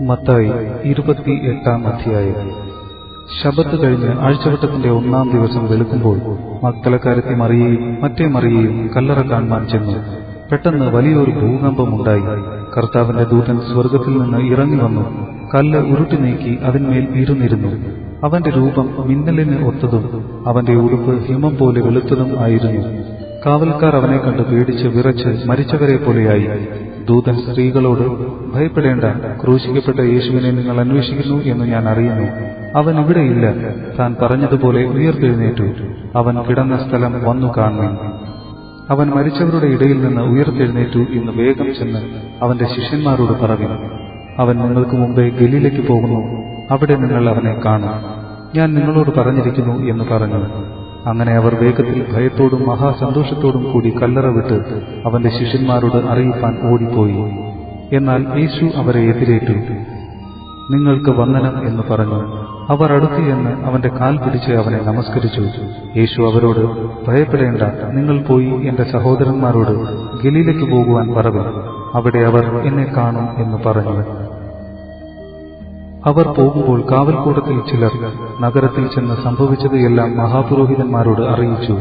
മത്തായി ഇരുപത്തി എട്ടാം അധ്യായം. ശബത്ത് കഴിഞ്ഞ് ആഴ്ചവട്ടത്തിന്റെ ഒന്നാം ദിവസം വെളുക്കുമ്പോൾ മക്കളക്കാരത്തി മറിയയും മറ്റേ മറിയയും കല്ലറ കാണുവാൻ ചെന്നു പെട്ടെന്ന് വലിയൊരു ഭൂകമ്പമുണ്ടായി. കർത്താവിന്റെ ദൂതൻ സ്വർഗത്തിൽ നിന്ന് ഇറങ്ങി വന്നു. കല്ല് ഉരുട്ടി നീക്കി അതിന്മേൽ ഇരുന്നിരുന്നു. അവന്റെ രൂപം മിന്നലിന് ഒത്തതും അവന്റെ ഉടുപ്പ് ഹിമം പോലെ വെളുത്തതും ആയിരുന്നു. കാവൽക്കാർ അവനെ കണ്ട് പേടിച്ച് വിറച്ച് മരിച്ചവരെ പോലെയായി. ദൂതൻ സ്ത്രീകളോട് ഭയപ്പെടേണ്ട. ക്രൂശിക്കപ്പെട്ട യേശുവിനെ നിങ്ങൾ അന്വേഷിക്കുന്നു എന്ന് ഞാൻ അറിയുന്നു. അവൻ ഇവിടെയില്ല. താൻ പറഞ്ഞതുപോലെ ഉയർത്തെഴുന്നേറ്റു. അവൻ കിടന്ന സ്ഥലം വന്നു കാണുന്നു. അവൻ മരിച്ചവരുടെ ഇടയിൽ നിന്ന് ഉയർത്തെഴുന്നേറ്റു എന്ന് വേഗം ചെന്ന് അവന്റെ ശിഷ്യന്മാരോട് പറഞ്ഞു. അവൻ നിങ്ങൾക്ക് മുമ്പേ ഗലിയിലേക്ക് പോകുന്നു. അവിടെ നിങ്ങൾ അവനെ കാണും. ഞാൻ നിങ്ങളോട് പറഞ്ഞിരിക്കുന്നു എന്ന് പറഞ്ഞു. അങ്ങനെ അവർ വേഗത്തിൽ ഭയത്തോടും മഹാസന്തോഷത്തോടും കൂടി കല്ലറ വിട്ട് അവന്റെ ശിഷ്യന്മാരോട് അറിയിപ്പാൻ ഓടിപ്പോയി. എന്നാൽ യേശു അവരെ എതിരേറ്റു. നിങ്ങൾക്ക് വന്ദനം എന്ന് പറഞ്ഞു. അവർ അടുത്തു എന്ന് അവന്റെ കാൽ പിടിച്ച് അവനെ നമസ്കരിച്ചു. യേശു അവരോട് ഭയപ്പെടേണ്ട നിങ്ങൾ പോയി എന്റെ സഹോദരന്മാരോട് ഗലീലയ്ക്ക് പോകുവാൻ പറഞ്ഞു അവിടെ അവർ എന്നെ കാണും എന്ന് പറഞ്ഞു. അവർ പോകുമ്പോൾ കാവൽക്കൂടത്തിൽ ചിലർ നഗരത്തിൽ ചെന്ന് സംഭവിച്ചത് എല്ലാം മഹാപുരോഹിതന്മാരോട് അറിയിച്ചു.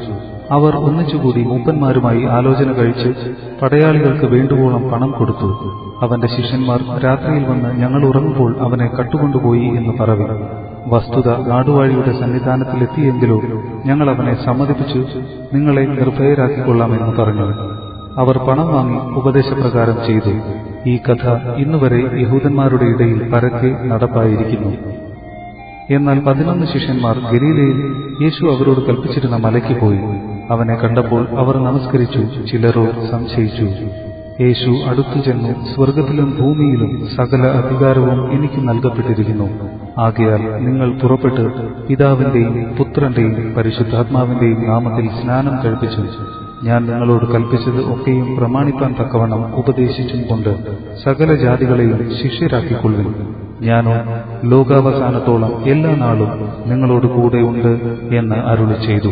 അവർ ഒന്നിച്ചുകൂടി മൂപ്പന്മാരുമായി ആലോചന കഴിച്ച് പടയാളികൾക്ക് വേണ്ടുവോളം പണം കൊടുത്തു. അവന്റെ ശിഷ്യന്മാർ രാത്രിയിൽ വന്ന് ഞങ്ങൾ ഉറങ്ങുമ്പോൾ അവനെ കട്ടുകൊണ്ടുപോയി എന്ന് പറഞ്ഞു വസ്തുത നാടുവാഴിയുടെ സന്നിധാനത്തിലെത്തിയെങ്കിലോ ഞങ്ങൾ അവനെ സമ്മതിപ്പിച്ചു നിങ്ങളെ നിർഭയരാക്കിക്കൊള്ളാമെന്ന് പറഞ്ഞു. അവർ പണം വാങ്ങി ഉപദേശപ്രകാരം ചെയ്തു. ഈ കഥ ഇന്നുവരെ യഹൂദന്മാരുടെ ഇടയിൽ പരക്കെ നടപ്പായിരിക്കുന്നു. എന്നാൽ പതിനൊന്ന് ശിഷ്യന്മാർ ഗലീലയിൽ യേശു അവരോട് കൽപ്പിച്ചിരുന്ന മലയ്ക്ക് പോയി. അവനെ കണ്ടപ്പോൾ അവർ നമസ്കരിച്ചു ചിലരോ സംശയിച്ചു. യേശു അടുത്തു ചെന്നു സ്വർഗത്തിലും ഭൂമിയിലും സകല അധികാരവും എനിക്ക് നൽകപ്പെട്ടിരിക്കുന്നു. ആകയാൽ നിങ്ങൾ പുറപ്പെട്ട് പിതാവിന്റെയും പുത്രന്റെയും പരിശുദ്ധാത്മാവിന്റെയും നാമത്തിൽ സ്നാനം കഴിപ്പിച്ചു. ഞാൻ നിങ്ങളോട് കൽപ്പിച്ചത് ഒക്കെയും പ്രമാണിപ്പാൻ തക്കവണ്ണം ഉപദേശിച്ചും കൊണ്ട് സകല ജാതികളെയും ശിഷ്യരാക്കിക്കൊള്ളുവിൻ. ഞാനോ ലോകാവസാനത്തോളം എല്ലാ നാളും നിങ്ങളോട് കൂടെയുണ്ട് എന്ന് അരുളി ചെയ്തു